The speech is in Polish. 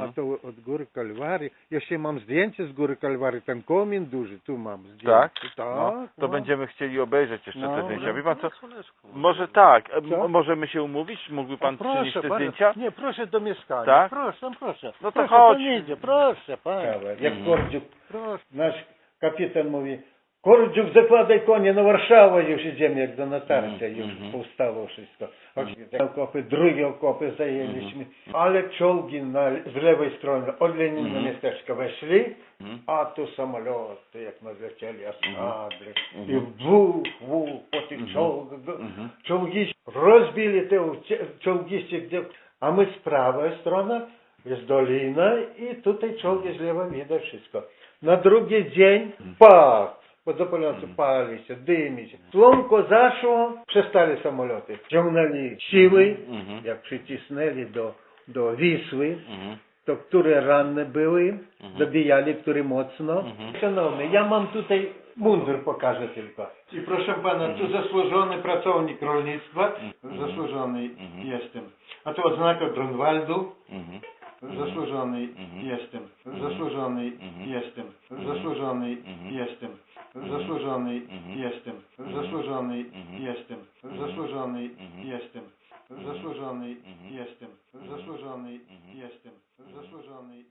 a to od góry Kalwarii. Jeszcze mam zdjęcie z góry Kalwarii, ten komin duży, tu mam zdjęcie. Tak? Tak, No, to no. będziemy chcieli obejrzeć jeszcze No, te zdjęcia. Wie pan co? Może tak, e, m- Co? możemy się umówić? Mógłby pan proszę, przynieść te bardzo. zdjęcia? Nie, proszę do mieszkania. Tak? Proszę, proszę. No to proszę, chodź. Pan idzie, proszę, panie. Jak Mhm. Kordziuk, Proszę. nasz kapitan mówi, Kordziuk zakładaj konie na Warszawę, już idziemy jak do natarcia, już Mhm. powstało wszystko. Okopy, drugie okopy zajęliśmy, ale czołgi na, z lewej strony od Lenina Mhm. miasteczka weszli, Mhm. a tu samoloty jak nalecieli, eskadry, i Mhm. wół, wół po tych czołgach, Mhm. czołgi rozbili te czołgiści, gdzie, a my z prawej strony jest dolina i tutaj czołgi z lewej widać wszystko. Na drugi dzień pach, вот заполняться палися, диміся. Словом козашого пристали самоліти. Жовналі сіли, як притіснили до, до Вісви, то которые ранні були, добіяли, які моцно. Шановні, я вам тут мундир покажу тільки. І прошу пана, tu zasłużony pracownik rolnictwa, zasłużony jestem. A to odznaka Grunwaldu. Zasłużony jestem, zasłużony jestem, zasłużony jestem, zasłużony jestem, zasłużony jestem, zasłużony jestem, zasłużony jestem, zasłużony jestem, zasłużony